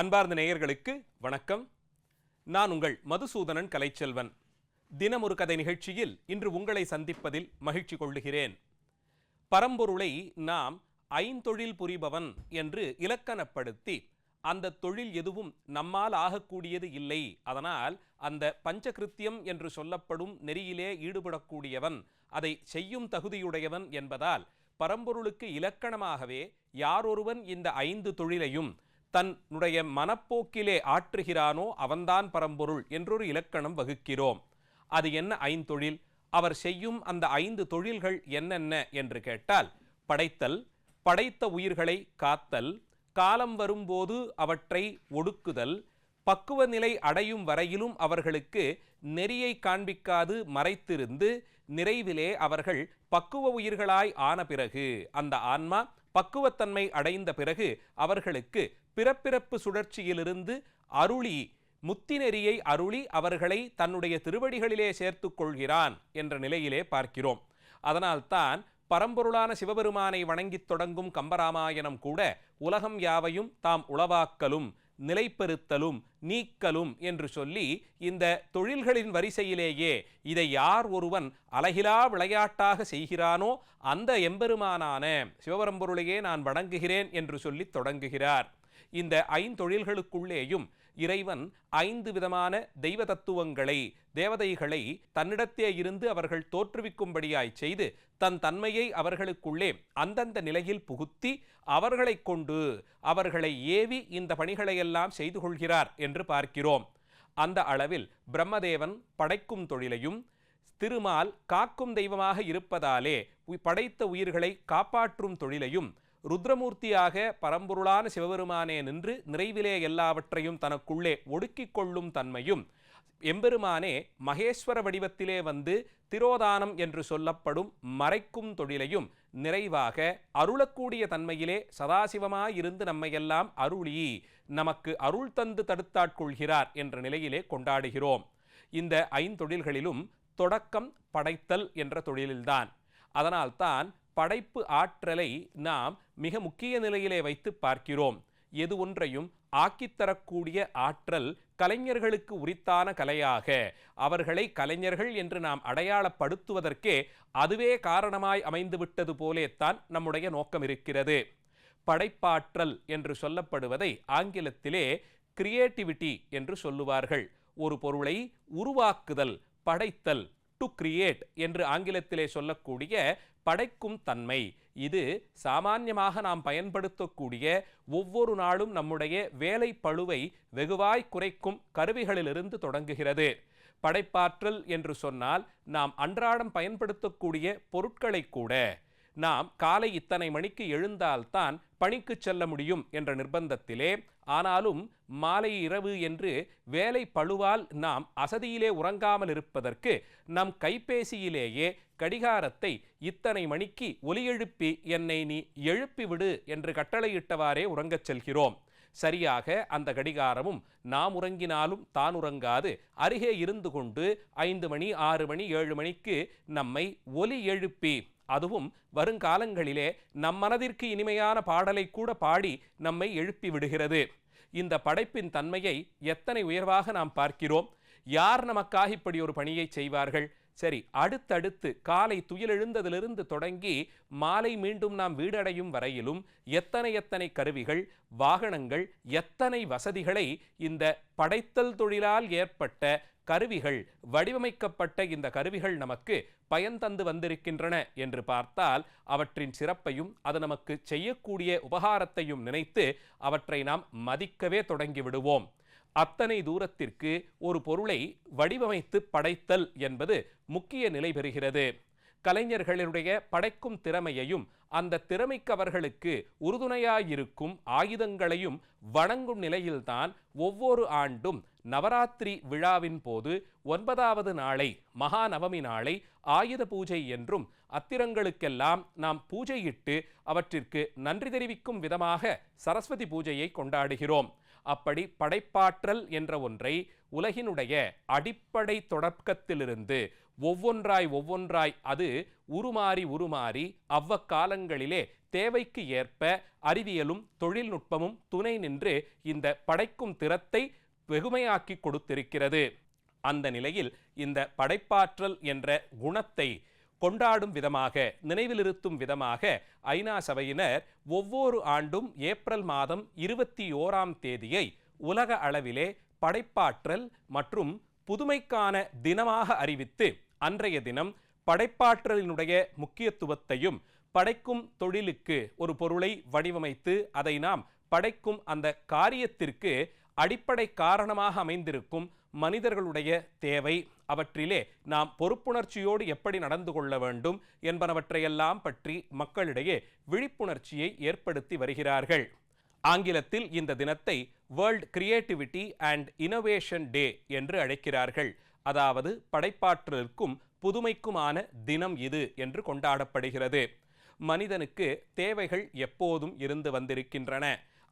அன்பார்ந்த நேயர்களுக்கு வணக்கம். நான் உங்கள் மதுசூதனன் கலைச்செல்வன். தினம் ஒரு கதை நிகழ்ச்சியில் இன்று உங்களை சந்திப்பதில் மகிழ்ச்சி கொள்ளுகிறேன். பரம்பொருளை நாம் ஐந்தொழில் புரிபவன் என்று இலக்கணப்படுத்தி அந்த தொழில் எதுவும் நம்மால் ஆகக்கூடியது இல்லை. அதனால் அந்த பஞ்சகிருத்தியம் என்று சொல்லப்படும் நெறியிலே ஈடுபடக்கூடியவன் அதை செய்யும் தகுதியுடையவன் என்பதால் பரம்பொருளுக்கு இலக்கணமாகவே யாரொருவன் இந்த ஐந்து தொழிலையும் தன்னுடைய மனப்போக்கிலே ஆற்றுகிறானோ அவன்தான் பரம்பொருள் என்றொரு இலக்கணம் வகுக்கிறோம். அது என்ன ஐந்தொழில்? அவர் செய்யும் அந்த ஐந்து தொழில்கள் என்னென்ன? என்று கேட்டால் படைத்தல் படைத்த உயிர்களை காத்தல் காலம் வரும்போது அவற்றை ஒடுக்குதல் பக்குவ நிலை அடையும் வரையிலும் அவர்களுக்கு நெறியை காண்பிக்காது மறைத்திருந்து நிறைவிலே அவர்கள் பக்குவ உயிர்களாய் ஆன பிறகு அந்த ஆன்மா பக்குவத்தன்மை அடைந்த பிறகு அவர்களுக்கு பிறப்பிறப்பு சுழற்சியிலிருந்து அருளி முத்தி நெறியை அருளி அவர்களை தன்னுடைய திருவடிகளிலே சேர்த்து கொள்கிறான் என்ற நிலையிலே பார்க்கிறோம். அதனால்தான் பரம்பொருளான சிவபெருமானை வணங்கித் தொடங்கும் கம்பராமாயணம் கூட உலகம் யாவையும் தாம் உளவாக்கலும் நிலைப்பெறுத்தலும் நீக்கலும் என்று சொல்லி இந்த தொழில்களின் வரிசையிலேயே இதை யார் ஒருவன் அழகிலா விளையாட்டாக செய்கிறானோ அந்த எம்பெருமானான சிவபரம்பொருளையே நான் வணங்குகிறேன் என்று சொல்லி தொடங்குகிறார். இந்த ஐந்தொழில்களுக்குள்ளேயும் இறைவன் ஐந்து விதமான தெய்வ தத்துவங்களை தேவதைகளை தன்னிடத்தே இருந்து அவர்கள் தோற்றுவிக்கும்படியாய் செய்து தன் தன்மையை அவர்களுக்குள்ளே அந்தந்த நிலையில் புகுத்தி அவர்களைக் கொண்டு அவர்களை ஏவி இந்த பணிகளையெல்லாம் செய்து கொள்கிறார் என்று பார்க்கிறோம். அந்த அளவில் பிரம்மதேவன் படைக்கும் தொழிலையும் திருமால் காக்கும் தெய்வமாக இருப்பதாலே படைத்த உயிர்களை காப்பாற்றும் தொழிலையும் ருத்ரமூர்த்தியாக பரம்பொருளான சிவபெருமானே நின்று நிறைவிலே எல்லாவற்றையும் தனக்குள்ளே ஒடுக்கிக் கொள்ளும் தன்மையும் எம்பெருமானே மகேஸ்வர வடிவத்திலே வந்து திரோதானம் என்று சொல்லப்படும் மறைக்கும் தொழிலையும் நிறைவாக அருளக்கூடிய தன்மையிலே சதாசிவமாயிருந்து நம்மையெல்லாம் அருளி நமக்கு அருள் தந்து தடுத்தாட்கொள்கிறார் என்ற நிலையிலே கொண்டாடுகிறோம். இந்த ஐந்தொழில்களிலும் தொடக்கம் படைத்தல் என்ற தொழிலில்தான். அதனால்தான் படைப்பு ஆற்றலை நாம் மிக முக்கிய நிலையிலே வைத்து பார்க்கிறோம். எது ஒன்றையும் ஆக்கித்தரக்கூடிய ஆற்றல் கலைஞர்களுக்கு உரித்தான கலையாக அவர்களை கலைஞர்கள் என்று நாம் அடையாளப்படுத்துவதற்கே அதுவே காரணமாய் அமைந்துவிட்டது போலேத்தான் நம்முடைய நோக்கம் இருக்கிறது. படைப்பாற்றல் என்று சொல்லப்படுவதை ஆங்கிலத்திலே கிரியேட்டிவிட்டி என்று சொல்லுவார்கள். ஒரு பொருளை உருவாக்குதல் படைத்தல் டு கிரியேட் என்று ஆங்கிலத்திலே சொல்லக்கூடிய படைக்கும் தன்மை. இது சாமான்யமாக நாம் பயன்படுத்தக்கூடிய ஒவ்வொரு நாளும் நம்முடைய வேலை பளுவை வெகுவாய் குறைக்கும் கருவிகளிலிருந்து தொடங்குகிறது. படைப்பாற்றல் என்று சொன்னால் நாம் அன்றாடம் பயன்படுத்தக்கூடிய பொருட்களை கூட. நாம் காலை இத்தனை மணிக்கு எழுந்தால்தான் பணிக்கு செல்ல முடியும் என்ற நிர்பந்தத்திலே ஆனாலும் மாலை இரவு என்று வேலை பழுவால் நாம் அசதியிலே உறங்காமல் இருப்பதற்கு நம் கைபேசியிலேயே கடிகாரத்தை இத்தனை மணிக்கு ஒலி எழுப்பி என்னை நீ எழுப்பிவிடு என்று கட்டளையிட்டவாறே உறங்கச் செல்கிறோம். சரியாக அந்த கடிகாரமும் நாம் உறங்கினாலும் தான் உறங்காது. அருகே இருந்து கொண்டு ஐந்து மணி ஆறு மணி ஏழு மணிக்கு நம்மை ஒலி எழுப்பி. அதுவும் வருங்காலங்களிலே நம் மனதிற்கு இனிமையான பாடலை கூட பாடி நம்மை எழுப்பி விடுகிறது. இந்த படைப்பின் தன்மையை எத்தனை உயர்வாக நாம் பார்க்கிறோம். யார் நமக்காக இப்படி ஒரு பணியை செய்வார்கள்? சரி அடுத்தடுத்து காலை துயிலெழுந்ததிலிருந்து தொடங்கி மாலை மீண்டும் நாம் வீடடையும் வரையிலும் எத்தனை எத்தனை கருவிகள் வாகனங்கள் எத்தனை வசதிகளை இந்த படைத்தல் தொழிலால் ஏற்பட்ட கருவிகள் வடிவமைக்கப்பட்ட இந்த கருவிகள் நமக்கு பயன் தந்து வந்திருக்கின்றன என்று பார்த்தால் அவற்றின் சிறப்பையும் அது நமக்கு செய்யக்கூடிய உபகாரத்தையும் நினைத்து அவற்றை நாம் மதிக்கவே தொடங்கி விடுவோம். அத்தனை தூரத்திற்கு ஒரு பொருளை வடிவமைத்து படைத்தல் என்பது முக்கிய நிலை பெறுகிறது. கலைஞர்களுடைய படைக்கும் திறமையையும் அந்த திறமைக்கு அவர்களுக்கு உறுதுணையாயிருக்கும் ஆயுதங்களையும் வணங்கும் நிலையில்தான் ஒவ்வொரு ஆண்டும் நவராத்திரி விழாவின் போது ஒன்பதாவது நாளை மகாநவமி நாளை ஆயுத பூஜை என்றும் அத்திரங்களுக்கெல்லாம் நாம் பூஜையிட்டு அவற்றிற்கு நன்றி தெரிவிக்கும் விதமாக சரஸ்வதி பூஜையை கொண்டாடுகிறோம். அப்படி படைப்பாற்றல் என்ற ஒன்றை உலகினுடைய அடிப்படை தொடக்கத்திலிருந்து ஒவ்வொன்றாய் ஒவ்வொன்றாய் அது உருமாறி உருமாறி அவ்வக்காலங்களிலே தேவைக்கு ஏற்ப அறிவியலும் தொழில்நுட்பமும் துணை நின்று இந்த படைக்கும் திறத்தை வெகுமையாக்கி கொடுத்திருக்கிறது. அந்த நிலையில் இந்த படைப்பாற்றல் என்ற குணத்தை கொண்டாடும் விதமாக நினைவிலிருத்தும் விதமாக ஐநா சபையினர் ஒவ்வொரு ஆண்டும் ஏப்ரல் மாதம் இருபத்தி ஓராம் தேதியை உலக அளவிலே படைப்பாற்றல் மற்றும் புதுமைக்கான தினமாக அறிவித்து அன்றைய தினம் படைப்பாற்றலினுடைய முக்கியத்துவத்தையும் படைக்கும் தொழிலுக்கு ஒரு பொருளை வடிவமைத்து அதை நாம் படைக்கும் அந்த காரியத்திற்கு அடிப்படை காரணமாக அமைந்திருக்கும் மனிதர்களுடைய தேவை. அவற்றிலே நாம் பொறுப்புணர்ச்சியோடு எப்படி நடந்து கொள்ள வேண்டும் என்பனவற்றையெல்லாம் பற்றி மக்களிடையே விழிப்புணர்ச்சியை ஏற்படுத்தி வருகிறார்கள். ஆங்கிலத்தில் இந்த தினத்தை world creativity and innovation day என்று அழைக்கிறார்கள். அதாவது படைப்பாற்றலுக்கும் புதுமைக்குமான தினம் இது என்று கொண்டாடப்படுகிறது. மனிதனுக்கு தேவைகள் எப்போதும் இருந்து வந்திருக்கின்றன.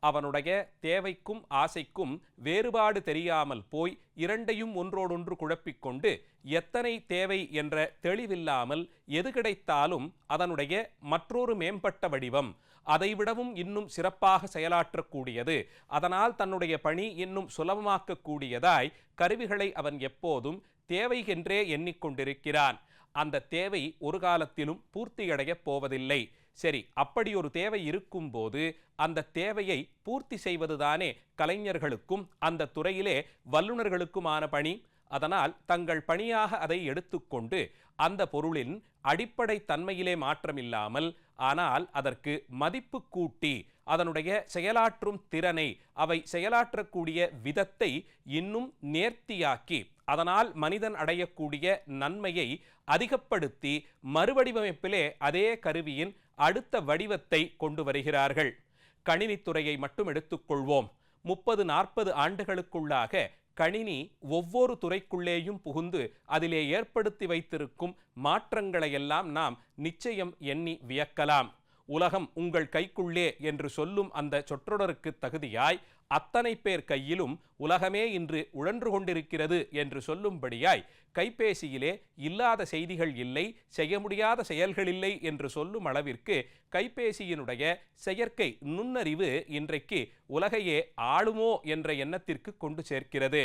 அவனுடைய தேவைக்கும் ஆசைக்கும் வேறுபாடு தெரியாமல் போய் இரண்டையும் ஒன்றோடொன்று குழப்பிக்கொண்டு எத்தனை தேவை என்ற தெளிவில்லாமல் எது கிடைத்தாலும் அதனுடைய மற்றொரு மேம்பட்ட வடிவம். அதைவிடவும் இன்னும் சிறப்பாக செயலாற்றக்கூடியது. அதனால் தன்னுடைய பணி இன்னும் சுலபமாக்கக்கூடியதாய் கருவிகளை அவன் எப்போதும் தேவைகென்றே எண்ணிக்கொண்டிருக்கிறான். அந்த தேவை ஒரு காலத்திலும் பூர்த்தியடையப் போவதில்லை. சரி அப்படி ஒரு தேவை இருக்கும்போது அந்த தேவையை பூர்த்தி செய்வதுதானே கலைஞர்களுக்கும் அந்த துறையிலே வல்லுநர்களுக்குமான பணி. அதனால் தங்கள் பணியாக அதை எடுத்துக்கொண்டு அந்த பொருளின் அடிப்படை தன்மையிலே மாற்றமில்லாமல் ஆனால் அதற்கு மதிப்பு கூட்டி அதனுடைய செயலாற்றும் திறனை அவை செயலாற்றக்கூடிய விதத்தை இன்னும் நேர்த்தியாக்கி அதனால் மனிதன் அடையக்கூடிய நன்மையை அதிகப்படுத்தி மறுவடிவமைப்பிலே அதே கருவியின் அடுத்த வடிவத்தை கொண்டு வருகிறார்கள். கணினித்துறையை மட்டும் எடுத்துக்கொள்வோம். முப்பது நாற்பது ஆண்டுகளுக்குள்ளாக கணினி ஒவ்வொரு துறைக்குள்ளேயும் புகுந்து அதிலே ஏற்படுத்தி வைத்திருக்கும் மாற்றங்களையெல்லாம் நாம் நிச்சயம் எண்ணி வியக்கலாம். உலகம் உங்கள் கைக்குள்ளே என்று சொல்லும் அந்த சொற்றொடருக்கு தகுதியாய் அத்தனை பேர் கையிலும் உலகமே இன்று உழன்று கொண்டிருக்கிறது என்று சொல்லும்படியாய் கைபேசியிலே இல்லாத செய்திகள் இல்லை செய்ய முடியாத செயல்கள் இல்லை என்று சொல்லும் அளவிற்கு கைபேசியினுடைய செயற்கை நுண்ணறிவு இன்றைக்கு உலகையே ஆளுமோ என்ற எண்ணத்திற்கு கொண்டு சேர்க்கிறது.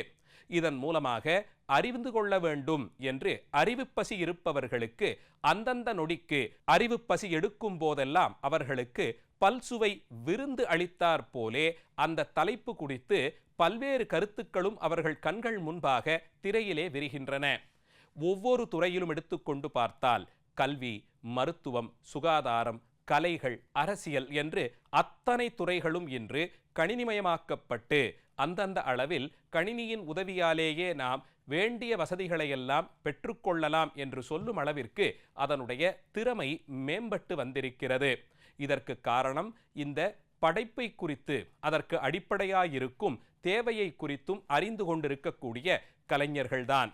இதன் மூலமாக அறிந்து கொள்ள வேண்டும் என்று அறிவுப்பசி இருப்பவர்களுக்கு அந்தந்த நொடிக்கு அறிவுப்பசி எடுக்கும் போதெல்லாம் அவர்களுக்கு பல்சுவை விருந்து அளித்தார் போலே அந்த தலைப்பு குறித்து பல்வேறு கருத்துக்களும் அவர்கள் கண்கள் முன்பாக திரையிலே விரிகின்றன. ஒவ்வொரு துறையிலும் எடுத்துக்கொண்டு பார்த்தால் கல்வி மருத்துவம் சுகாதாரம் கலைகள் அரசியல் என்று அத்தனை துறைகளும் இன்று கணினிமயமாக்கப்பட்டு அந்தந்த அளவில் கணினியின் உதவியாலேயே நாம் வேண்டிய வசதிகளையெல்லாம் பெற்றுக்கொள்ளலாம் என்று சொல்லும் அளவிற்கு அதனுடைய திறமை மேம்பட்டு வந்திருக்கிறது. இதற்கு காரணம் இந்த படைப்பை குறித்து அதற்கு அடிப்படையாயிருக்கும் தேவையை குறித்தும் அறிந்து கொண்டிருக்கக்கூடிய கலைஞர்கள்தான்.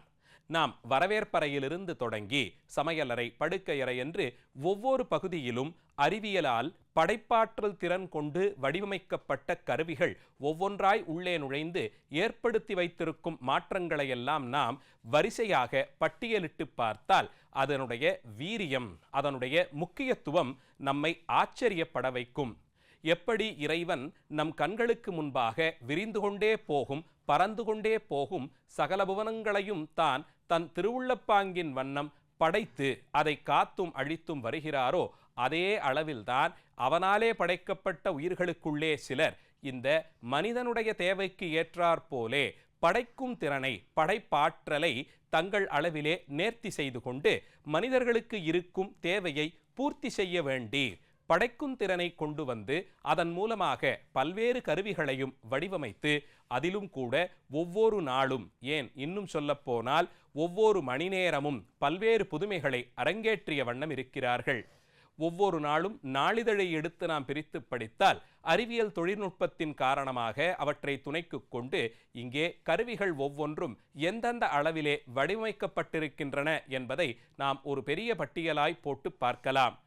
நாம் வரவேற்பறையிலிருந்து தொடங்கி சமையலறை படுக்கையறை என்று ஒவ்வொரு பகுதியிலும் அறிவியலால் படைப்பாற்றல் திறன் கொண்டு வடிவமைக்கப்பட்ட கருவிகள் ஒவ்வொன்றாய் உள்ளே நுழைந்து ஏற்படுத்தி வைத்திருக்கும் மாற்றங்களையெல்லாம் நாம் வரிசையாக பட்டியலிட்டு பார்த்தால் அதனுடைய வீரியம் அதனுடைய முக்கியத்துவம் நம்மை ஆச்சரியப்பட வைக்கும். எப்படி இறைவன் நம் கண்களுக்கு முன்பாக விரிந்து கொண்டே போகும் பறந்து கொண்டே போகும் சகல புவனங்களையும் தான் தன் திருவுள்ளப்பாங்கின் வண்ணம் படைத்து அதை காத்தும் அழித்தும் வருகிறாரோ அதே அளவில்தான் அவனாலே படைக்கப்பட்ட உயிர்களுக்குள்ளே சிலர் இந்த மனிதனுடைய தேவைக்கு ஏற்றாற்போலே படைக்கும் திறனை படைப்பாற்றலை தங்கள் அளவிலே நேர்த்தி செய்து கொண்டு மனிதர்களுக்கு இருக்கும் தேவையை பூர்த்தி செய்ய வேண்டி படைக்கும் திறனை கொண்டு வந்து அதன் மூலமாக பல்வேறு கருவிகளையும் வடிவமைத்து அதிலும் கூட ஒவ்வொரு நாளும் ஏன் இன்னும் சொல்லப்போனால் ஒவ்வொரு மணி நேரமும் பல்வேறு புதுமைகளை அரங்கேற்றிய வண்ணம் இருக்கிறார்கள். ஒவ்வொரு நாளும் நாளிதழை எடுத்து நாம் பிரித்து படித்தால் அறிவியல் தொழில்நுட்பத்தின் காரணமாக அவற்றை துணைக்கு கொண்டு இங்கே கருவிகள் ஒவ்வொன்றும் எந்தெந்த அளவிலே வடிவமைக்கப்பட்டிருக்கின்றன என்பதை நாம் ஒரு பெரிய பட்டியலாய் போட்டு பார்க்கலாம்.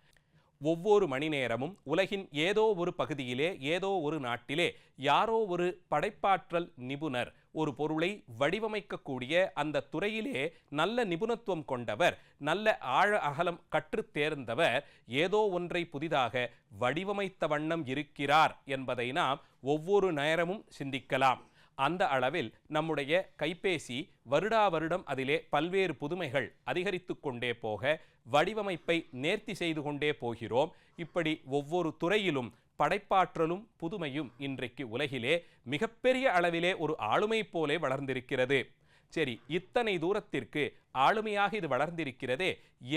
ஒவ்வொரு மணி நேரமும் உலகின் ஏதோ ஒரு பகுதியிலே ஏதோ ஒரு நாட்டிலே யாரோ ஒரு படைப்பாற்றல் நிபுணர் ஒரு பொருளை வடிவமைக்கக்கூடிய அந்த துறையிலே நல்ல நிபுணத்துவம் கொண்டவர் நல்ல ஆழ அகலம் கற்றுத் தேர்ந்தவர் ஏதோ ஒன்றை புதிதாக வடிவமைத்த வண்ணம் இருக்கிறார் என்பதை நாம் ஒவ்வொரு நேரமும் சிந்திக்கலாம். அந்த அளவில் நம்முடைய கைபேசி வருடா வருடம் அதிலே பல்வேறு புதுமைகள் அதிகரித்து கொண்டே போக வடிவமைப்பை நேர்த்தி செய்து கொண்டே போகிறோம். இப்படி ஒவ்வொரு துறையிலும் படைப்பாற்றலும் புதுமையும் இன்றைக்கு உலகிலே மிகப்பெரிய அளவிலே ஒரு ஆளுமை போலே வளர்ந்திருக்கிறது. சரி இத்தனை தூரத்திற்கு ஆளுமையாக இது வளர்ந்திருக்கிறதே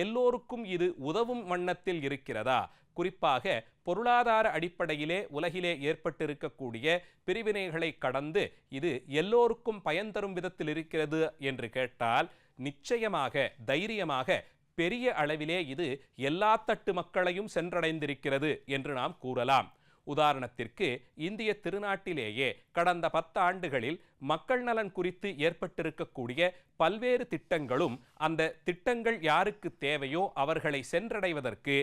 எல்லோருக்கும் இது உதவும் வண்ணத்தில் இருக்கிறதா? குறிப்பாக பொருளாதார அடிப்படையிலே உலகிலே ஏற்பட்டிருக்கக்கூடிய பிரிவினைகளை கடந்து இது எல்லோருக்கும் பயன் தரும் விதத்தில் இருக்கிறது என்று கேட்டால் நிச்சயமாக தைரியமாக பெரிய அளவிலே இது எல்லா தட்டு மக்களையும் சென்றடைந்திருக்கிறது என்று நாம் கூறலாம். உதாரணத்திற்கு இந்திய திருநாட்டிலேயே கடந்த பத்தாண்டுகளில் மக்கள் நலன் குறித்து ஏற்பட்டிருக்கக்கூடிய பல்வேறு திட்டங்களும் அந்த திட்டங்கள் யாருக்கு தேவையோ அவர்களை சென்றடைவதற்கு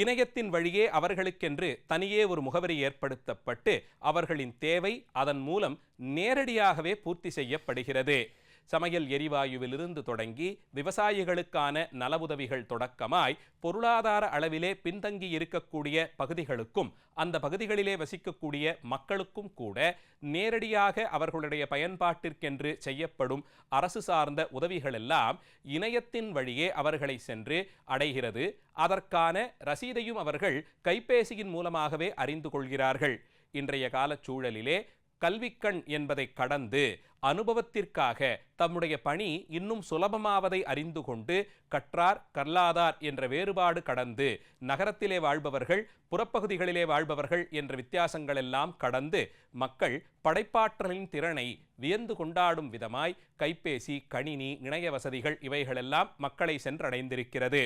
இணையத்தின் வழியே அவர்களுக்கென்று தனியே ஒரு முகவரி ஏற்படுத்தப்பட்டு அவர்களின் தேவை அதன் மூலம் நேரடியாகவே பூர்த்தி செய்யப்படுகிறது. சமையல் எரிவாயுவிலிருந்து தொடங்கி விவசாயிகளுக்கான நலவுதவிகள் தொடக்கமாய் பொருளாதார அளவிலே பின்தங்கி இருக்கக்கூடிய பகுதிகளுக்கும் அந்த பகுதிகளிலே வசிக்கக்கூடிய மக்களுக்கும் கூட நேரடியாக அவர்களுடைய பயன்பாட்டிற்கென்று செய்யப்படும் அரசு சார்ந்த உதவிகளெல்லாம் இணையத்தின் வழியே அவர்களை சென்று அடைகிறது. அதற்கான ரசீதையும் அவர்கள் கைபேசியின் மூலமாகவே அறிந்து கொள்கிறார்கள். இன்றைய காலச் சூழலிலே கல்விக்கண் என்பதை கடந்து அனுபவத்திற்காக தம்முடைய பணி இன்னும் சுலபமாவதை அறிந்து கொண்டு கற்றார் கல்லாதார் என்ற வேறுபாடு கடந்து நகரத்திலே வாழ்பவர்கள் புறப்பகுதிகளிலே வாழ்பவர்கள் என்ற வித்தியாசங்கள் எல்லாம் கடந்து மக்கள் படைப்பாற்றலின் திறனை வியந்து கொண்டாடும் விதமாய் கைபேசி கணினி இணைய வசதிகள் இவைகளெல்லாம் மக்களை சென்றடைந்திருக்கிறது.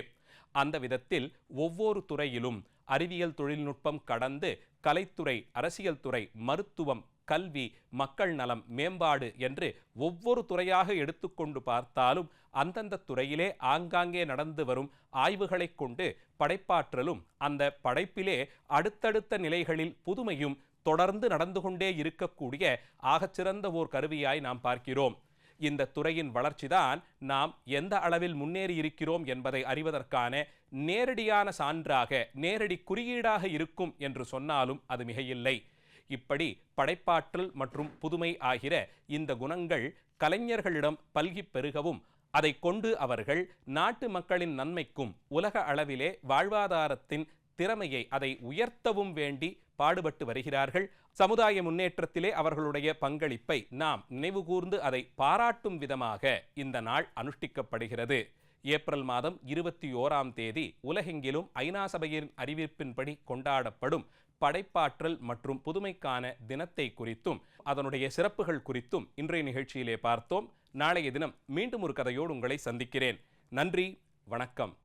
அந்த விதத்தில் ஒவ்வொரு துறையிலும் அறிவியல் தொழில்நுட்பம் கடந்து கலைத்துறை அரசியல் துறை மருத்துவம் கல்வி மக்கள் நலம் மேம்பாடு என்று ஒவ்வொரு துறையாக எடுத்துக்கொண்டு பார்த்தாலும் அந்தந்த துறையிலே ஆங்காங்கே நடந்து வரும் ஆய்வுகளைக் கொண்டு படைப்பாற்றலும் அந்த படைப்பிலே அடுத்தடுத்த நிலைகளில் புதுமையும் தொடர்ந்து நடந்து கொண்டே இருக்கக்கூடிய ஆகச்சிறந்த ஓர் கருவியாய் நாம் பார்க்கிறோம். இந்த துறையின் வளர்ச்சிதான் நாம் எந்த அளவில் முன்னேறி இருக்கிறோம் என்பதை அறிவதற்கான நேரடியான சான்றாக நேரடி குறியீடாக இருக்கும் என்று சொன்னாலும் அது மிகையில்லை. இப்படி படைப்பாற்றல் மற்றும் புதுமை ஆகிற இந்த குணங்கள் கலைஞர்களிடம் பல்கி பெருகவும் அதை கொண்டு அவர்கள் நாட்டு மக்களின் நன்மைக்கும் உலக அளவிலே வாழ்வாதாரத்தின் திறமையை அதை உயர்த்தவும் வேண்டி பாடுபட்டு வருகிறார்கள். சமுதாய முன்னேற்றத்திலே அவர்களுடைய பங்களிப்பை நாம் நினைவுகூர்ந்து அதை பாராட்டும் விதமாக இந்த நாள் அனுஷ்டிக்கப்படுகிறது. ஏப்ரல் மாதம் இருபத்தி ஓராம் தேதி உலகெங்கிலும் ஐநா சபையின் அறிவிப்பின்படி கொண்டாடப்படும் படைப்பாற்றல் மற்றும் புதுமைக்கான தினத்தை குறித்தும் அதனுடைய சிறப்புகள் குறித்தும் இன்றைய நிகழ்ச்சியிலே பார்த்தோம். நாளைய தினம் மீண்டும் ஒரு கதையோடு உங்களை சந்திக்கிறேன். நன்றி வணக்கம்.